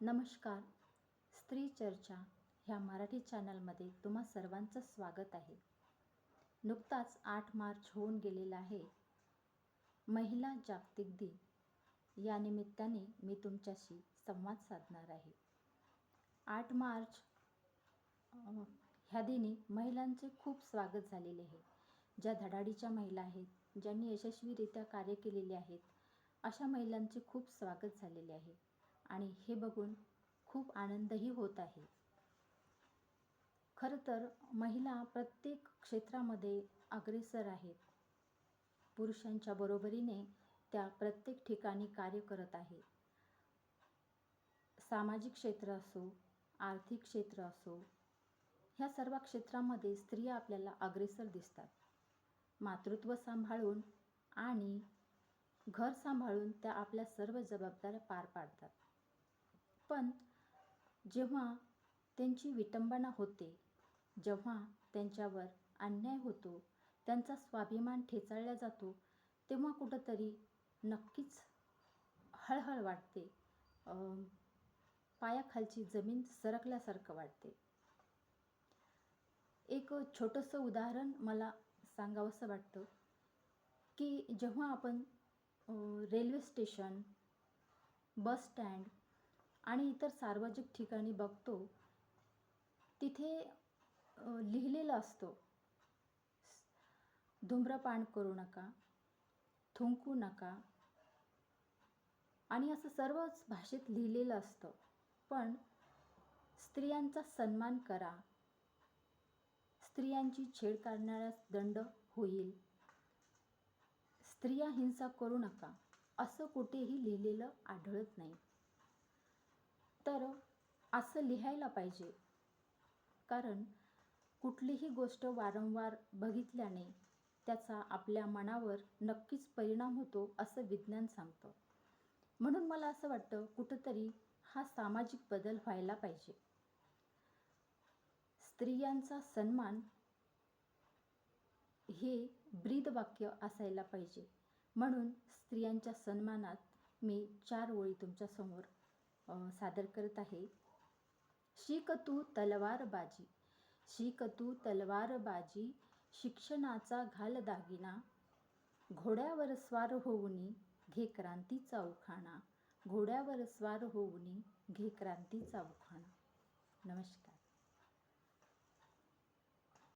नमस्कार. स्त्री चर्चा ह्या मराठी चॅनलमध्ये तुम्हा सर्वांचं स्वागत आहे. नुकताच आठ मार्च होऊन गेलेला आहे. महिला जागतिक दिन. या निमित्ताने मी तुमच्याशी संवाद साधणार आहे. आठ मार्च ह्या दिनी महिलांचे खूप स्वागत झालेले आहे. ज्या धडाडीच्या महिला आहेत ज्यांनी यशस्वीरित्या कार्य केलेले आहेत अशा महिलांचे खूप स्वागत झालेले आहे. आणि हे बघून खूप आनंदही होत आहे. खरं तर महिला प्रत्येक क्षेत्रामध्ये अग्रेसर आहेत. पुरुषांच्या बरोबरीने त्या प्रत्येक ठिकाणी कार्य करत आहे. सामाजिक क्षेत्र असो आर्थिक क्षेत्र असो ह्या सर्व क्षेत्रामध्ये स्त्रिया आपल्याला अग्रेसर दिसतात. मातृत्व सांभाळून आणि घर सांभाळून त्या आपल्या सर्व जबाबदाऱ्या पार पाडतात. पण जेव्हा त्यांची विटंबना होते जेव्हा त्यांच्यावर अन्याय होतो त्यांचा स्वाभिमान ठेचाळला जातो तेव्हा कुठंतरी नक्कीच हळहळ वाटते. पायाखालची जमीन सरकल्यासारखं वाटते. एक छोटंसं उदाहरण मला सांगावंसं वाटतं की जेव्हा आपण रेल्वे स्टेशन बस स्टँड आणि इतर सार्वजनिक ठिकाणी बघतो तिथे लिहिलेलं असतो धूम्रपान करू नका थुंकू नका आणि असं सर्वच भाषेत लिहिलेलं असतं. पण स्त्रियांचा सन्मान करा. स्त्रियांची छेड काढणाऱ्यास दंड होईल. स्त्रिया हिंसा करू नका असं कुठेही लिहिलेलं आढळत नाही. तर असं लिहायला पाहिजे. कारण कुठलीही गोष्ट वारंवार बघितल्याने त्याचा आपल्या मनावर नक्कीच परिणाम होतो असं विज्ञान सांगतं. म्हणून मला असं वाटतं कुठंतरी हा सामाजिक बदल व्हायला पाहिजे. स्त्रियांचा सन्मान हे ब्रीदवाक्य असायला पाहिजे. म्हणून स्त्रियांच्या सन्मानात मी चार ओळी तुमच्यासमोर सादर करत आहे. शिक तू तलवारबाजी. शिक तू शिक्षणाचा घाल दागिना घोड्यावर स्वार होऊनी घे क्रांतीचा उखाणा. घोड्यावर स्वार होऊनी घे क्रांतीचा उखाणा. नमस्कार.